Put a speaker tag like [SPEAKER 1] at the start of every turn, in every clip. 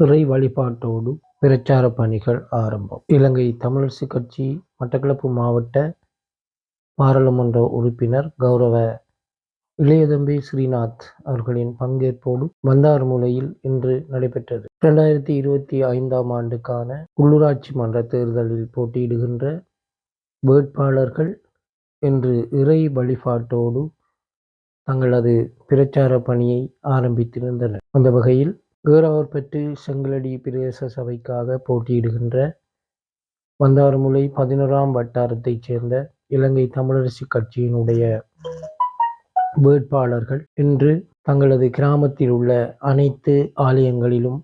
[SPEAKER 1] இறை வழிபாட்டோடு பிரச்சார பணிகள் ஆரம்பம். இலங்கை தமிழரசு கட்சி மட்டக்களப்பு மாவட்ட பாராளுமன்ற உறுப்பினர் கௌரவ இளையதம்பி ஸ்ரீநாத் அவர்களின் பங்கேற்போடு வந்தாறுமூலையில் இன்று நடைபெற்றது. இரண்டாயிரத்தி இருபத்தி ஐந்தாம் ஆண்டுக்கான உள்ளூராட்சி மன்ற தேர்தலில் போட்டியிடுகின்ற வேட்பாளர்கள் இன்று இறை வழிபாட்டோடு தங்களது பிரச்சார பணியை ஆரம்பித்திருந்தனர். அந்த வகையில் ஏறாவூர்பற்று செங்கலடி பிரதேச சபைக்காக போட்டியிடுகின்ற வந்தாறுமுலை பதினோராம் வட்டாரத்தைச் சேர்ந்த இலங்கை தமிழரசு கட்சியினுடைய வேட்பாளர்கள் இன்று தங்களது கிராமத்தில் உள்ள அனைத்து ஆலயங்களிலும்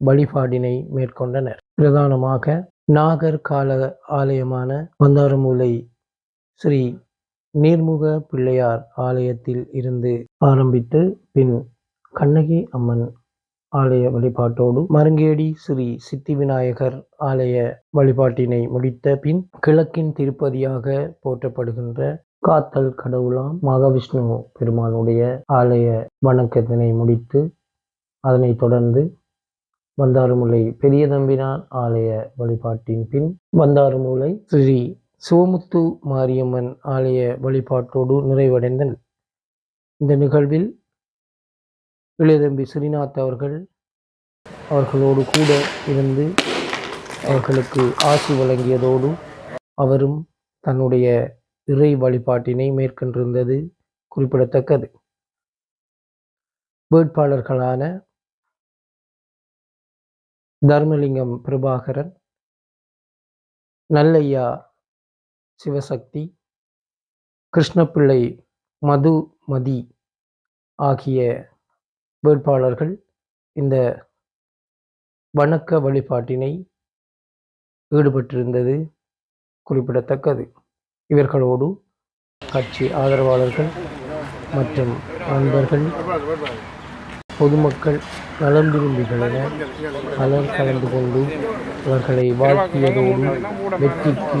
[SPEAKER 1] வழிபாடினை மேற்கொண்டனர். பிரதானமாக நாகர் கால ஆலயமான வந்தாரமூலை ஸ்ரீ நீர்முக பிள்ளையார் ஆலயத்தில் இருந்து ஆரம்பித்து பின் கண்ணகி அம்மன் ஆலய வழிபாட்டோடு மருங்கேடி ஸ்ரீ சித்தி விநாயகர் ஆலய வழிபாட்டினை முடித்த பின் கிழக்கின் திருப்பதியாக போற்றப்படுகின்ற காத்தல் கடவுளாம் மகாவிஷ்ணு பெருமானுடைய ஆலய வணக்கத்தினை முடித்து அதனைத் தொடர்ந்து வந்தாறுமுலை பெரியதம்பினான் ஆலய வழிபாட்டின் பின் வந்தாறுமுலை ஸ்ரீ சிவமுத்து மாரியம்மன் ஆலய வழிபாட்டோடு நிறைவடைந்தன இந்த நிகழ்வில் இளையதம்பி ஸ்ரீநாத் அவர்கள் அவர்களோடு கூட இருந்து அவர்களுக்கு ஆசி வழங்கியதோடு அவரும் தன்னுடைய இறை வழிபாட்டினை மேற்கொண்டிருந்தது குறிப்பிடத்தக்கது. வேட்பாளர்களான தர்மலிங்கம் பிரபாகரன் நல்லையா சிவசக்தி கிருஷ்ணப்பிள்ளை மதுமதி ஆகிய வேட்பாளர்கள் இந்த வணக்க வழிபாட்டினை ஈடுபட்டிருந்தது குறிப்பிடத்தக்கது. இவர்களோடு கட்சி ஆதரவாளர்கள் மற்றும் நண்பர்கள் பொதுமக்கள் நலம் விரும்பிகள் என பலர் கலந்து கொண்டு அவர்களை வாழ்த்தியதோடு வெற்றிக்கு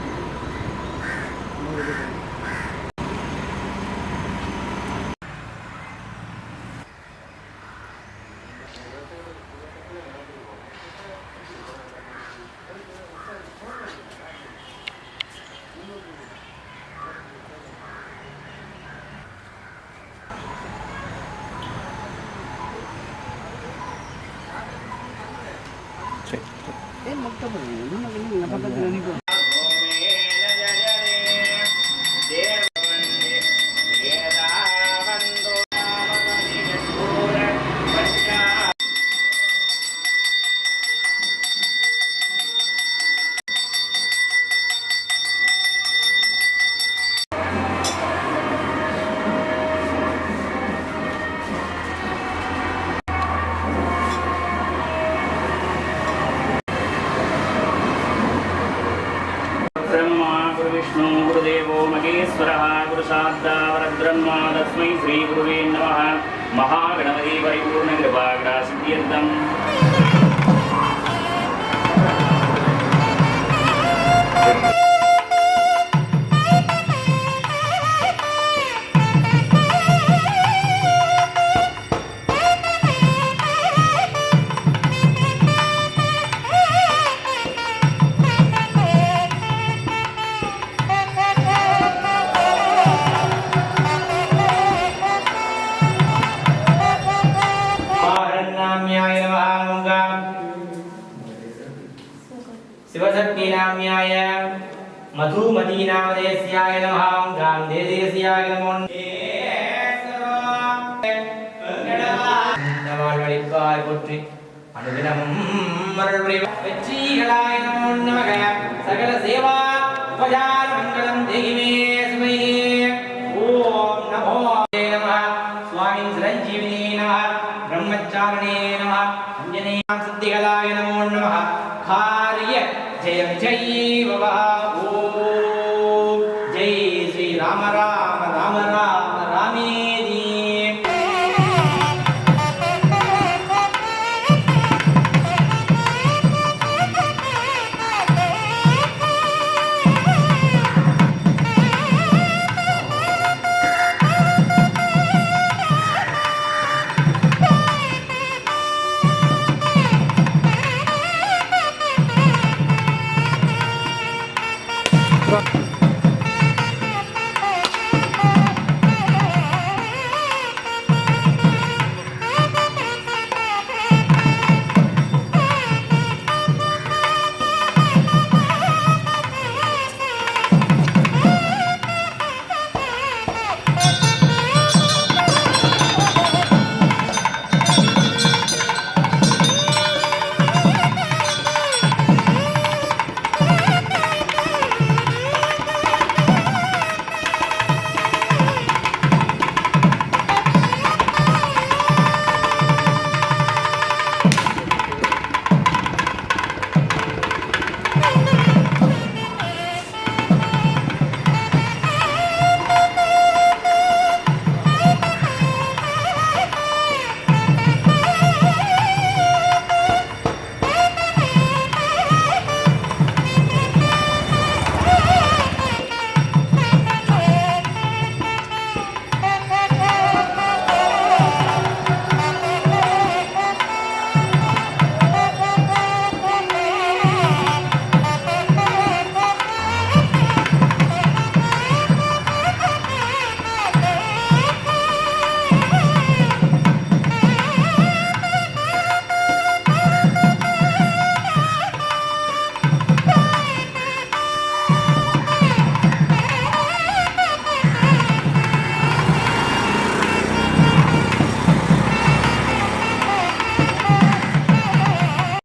[SPEAKER 2] Check. Eh,
[SPEAKER 3] magtabay. Ano na ganyan? Napagod na ni Bon. Sri குருவே நம மகாகணபதி
[SPEAKER 4] பரிபூர்ண கிருபாகரா சித்தியந்தம் मधुमतीनामदेस्याय नमः गान्धेदेस्याय नमो வாழ்வழிப்பாய் போற்றி அனுதினமும் அருள் புரிவ வெற்றிகளாய நமோ நமக சகல சேவா உபசார மங்களம் தேகிமே சுமை ஓம் நமோ நம சுவாமி சிரஞ்சீவினே நம ब्रह्मचारिणे नमः अञ्जनेयां सिद्धिकलाय नमो नमः कार्य जय जय